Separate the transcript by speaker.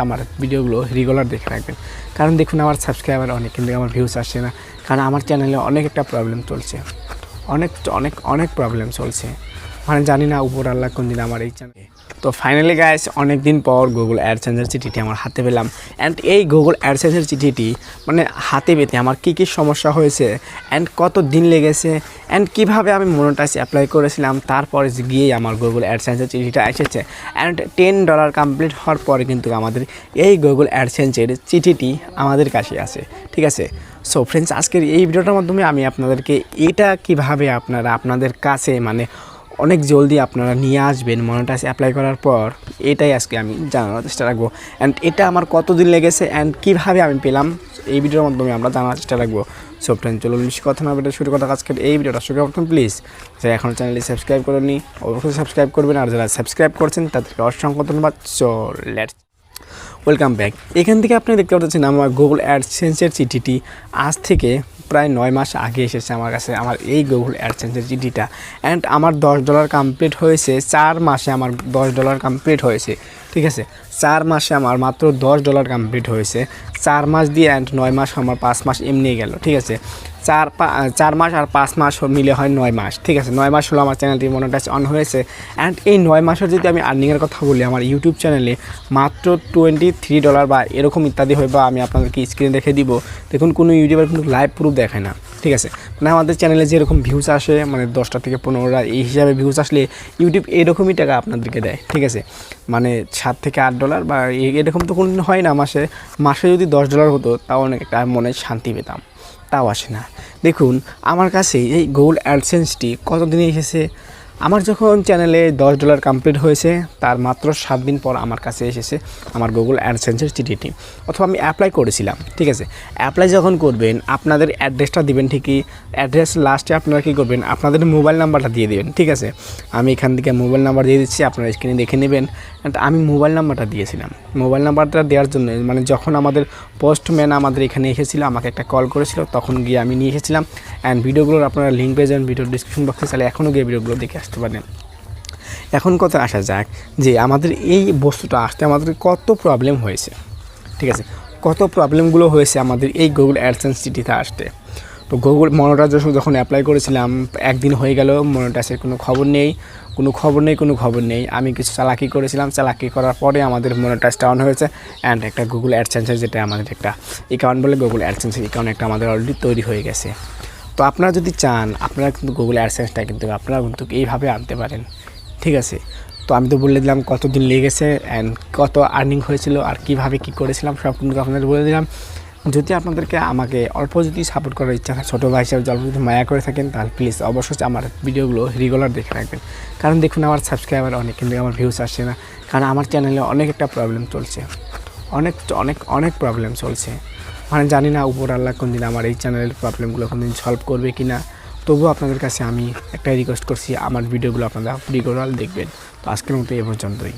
Speaker 1: আমার ভিডিওগুলো রেগুলার দেখে রাখবেন। কারণ দেখুন, আমার সাবস্ক্রাইবার অনেক, কিন্তু আমার ভিউজ আসছে না। কারণ আমার চ্যানেলে অনেক একটা প্রবলেম চলছে। অনেক অনেক অনেক প্রবলেম চলছে। মানে জানি না উপর আল্লাহ কোন দিন আমার এই চ্যানেলে তো ফাইনালি গাইস অনেক দিন পর গুগল অ্যাডসেন্সের চিঠিটি আমার হাতে পেলাম। অ্যান্ড এই গুগল অ্যাডসেন্সের চিঠিটি মানে হাতে পেতে আমার কী কী সমস্যা হয়েছে অ্যান্ড কত দিন লেগেছে অ্যান্ড কীভাবে আমি মনোটাইজ অ্যাপ্লাই করেছিলাম, তারপরে গিয়েই আমার গুগল অ্যাডসেন্সের চিঠিটা এসেছে। অ্যান্ড টেন ডলার কমপ্লিট হওয়ার পরে কিন্তু আমাদের এই গুগল অ্যাডসেন্সের চিঠিটি আমাদের কাছে আছে। ঠিক আছে? সো ফ্রেন্ডস আজকের এই ভিডিওটার মাধ্যমে আমি আপনাদেরকে এটা কীভাবে আপনারা আপনাদের কাছে মানে অনেক জলদি আপনারা নিয়ে আসবেন মনিটাইজ অ্যাপ্লাই করার পর, এটাই আজকে আমি জানানোর চেষ্টা রাখব। অ্যান্ড এটা আমার কতদিন লেগেছে অ্যান্ড কীভাবে আমি পেলাম, এই ভিডিওর মাধ্যমে আমরা জানার চেষ্টা রাখব। সব ফ্রেন্ড চলো কথা না বেটা শুরু কথা আজকের এই ভিডিওটা। শুরু করতাম প্লিজ যে এখন চ্যানেলটি সাবস্ক্রাইব করেনি অবশ্যই সাবস্ক্রাইব করবেন। আর যারা সাবস্ক্রাইব করছেন, তাদেরকে অসংখ্য ধন্যবাদ। সো লেটস ওয়েলকাম ব্যাক এখান থেকে আপনি দেখতে পাচ্ছেন আমার গুগল অ্যাডসেন্সের চিঠিটি আজ থেকে প্রায় নয় মাস আগে এসেছে আমার কাছে আমার এই গুগল অ্যাডসেন্সের চিঠিটা অ্যান্ড আমার দশ ডলার কমপ্লিট হয়েছে, চার মাসে আমার দশ ডলার কমপ্লিট হয়েছে। ঠিক আছে, চার মাসে আমার মাত্র দশ ডলার কমপ্লিট হয়েছে। চার মাস দিয়ে অ্যান্ড নয় মাস আমার পাঁচ মাস এমনি গেল, ঠিক আছে। চার চার মাস আর পাঁচ মাস মিলে হয় নয় মাস, ঠিক আছে। নয় মাস হলো আমার চ্যানেলটি মনিটাইজ অন হয়েছে। অ্যান্ড এই নয় মাসের যদি আমি আর্নিংয়ের কথা বলি, আমার ইউটিউব চ্যানেলে মাত্র টোয়েন্টি থ্রি ডলার বা এরকম ইত্যাদি হয় বা আমি আপনাদেরকে স্ক্রিনে দেখে দিব। দেখুন, কোনো ইউটিউবার কিন্তু লাইভ প্রুফ দেখায় না। ঠিক আছে? মানে আমাদের চ্যানেলে যেরকম ভিউজ আসে মানে দশটা থেকে পনেরোটা, এই হিসাবে ভিউজ আসলে ইউটিউব এরকমই টাকা আপনাদেরকে দেয়, ঠিক আছে? মানে সাত থেকে আট ডলার বা এরকম তো কোনো হয় না মাসে। মাসে যদি দশ ডলার হতো, তাও অনেক একটা মনে শান্তি পেতাম। তাও আসে না। দেখুন, আমার কাছে এই গুগল অ্যাডসেন্সটি কতদিনে এসেছে? আমার যখন চ্যানেলে দশ ডলার কমপ্লিট হয়েছে, তার মাত্র সাত দিন পর আমার কাছে এসেছে আমার গুগল অ্যাডসেন্সের চিঠিটি, অথবা আমি অ্যাপ্লাই করেছিলাম, ঠিক আছে? অ্যাপ্লাই যখন করবেন, আপনাদের অ্যাড্রেসটা দিবেন ঠিকই অ্যাড্রেস লাস্টে আপনারা কী করবেন, আপনাদের মোবাইল নাম্বারটা দিয়ে দেবেন, ঠিক আছে? আমি এখান থেকে মোবাইল নাম্বার দিয়ে দিচ্ছি, আপনারা স্ক্রিনে দেখে নেবেন আমি মোবাইল নাম্বারটা দিয়েছিলাম। মোবাইল নাম্বারটা দেওয়ার জন্য মানে যখন আমাদের পোস্টম্যান আমাদের এখানে এসেছিল, আমাকে একটা কল করেছিল, তখন গিয়ে আমি নিয়ে এসেছিলাম অ্যান্ড ভিডিওগুলোর আপনারা লিঙ্ক পেয়ে যাবেন ভিডিও ডিসক্রিপশন বক্সে চাইলে এখনও গিয়ে ভিডিওগুলো দেখে আসতে পারেন এখন কথা আসা যাক যে আমাদের এই বস্তুটা আসতে আমাদের কত প্রবলেম হয়েছে, ঠিক আছে? কত প্রবলেমগুলো হয়েছে আমাদের এই গুগল অ্যাডসেন্স চিঠিতে আসতে। তো গুগল মনোটাইজ যখন অ্যাপ্লাই করেছিলাম, একদিন হয়ে গেল মনোটাইজের কোনো খবর নেই, কোনো খবর নেই, কোনো খবর নেই। আমি কিছু চালাকি করেছিলাম, চালাকি করার পরে আমাদের মনোটাইজটা অন হয়েছে অ্যান্ড একটা গুগল অ্যাডসেন্সের যেটা আমাদের একটা অ্যাকাউন্ট বলে গুগল অ্যাডসেন্সের অ্যাকাউন্ট একটা আমাদের অলরেডি তৈরি হয়ে গেছে। তো আপনারা যদি চান, আপনারা কিন্তু গুগল অ্যাডসেন্সটা কিন্তু আপনারা কিন্তু এইভাবে আনতে পারেন। ঠিক আছে? তো আমি তো বলে দিলাম কতদিন লেগেছে অ্যান্ড কত আর্নিং হয়েছিল আর কীভাবে কি করেছিলাম, সব কিন্তু আপনাদের বলে দিলাম। যদি আপনাদেরকে আমাকে অল্প যদি সাপোর্ট করার ইচ্ছা থাকে, ছোটো ভাই হিসাবে অল্প যদি মায়া করে থাকেন, তাহলে প্লিজ অবশ্যই আমার ভিডিওগুলো রেগুলার দেখে রাখবেন। কারণ দেখুন, আমার সাবস্ক্রাইবার অনেক, কিন্তু আমার ভিউজ আসছে না। কারণ আমার চ্যানেলে অনেক একটা প্রবলেম চলছে। অনেক অনেক অনেক প্রবলেম চলছে। মানে জানি না উপর আল্লাহ কোন দিন আমার এই চ্যানেলের প্রবলেমগুলো কোন দিন সলভ করবে কি না তবুও আপনাদের কাছে আমি একটাই রিকোয়েস্ট করছি, আমার ভিডিওগুলো আপনারা রেগুলার দেখবেন। তো আজকের মতো এ পর্যন্তই।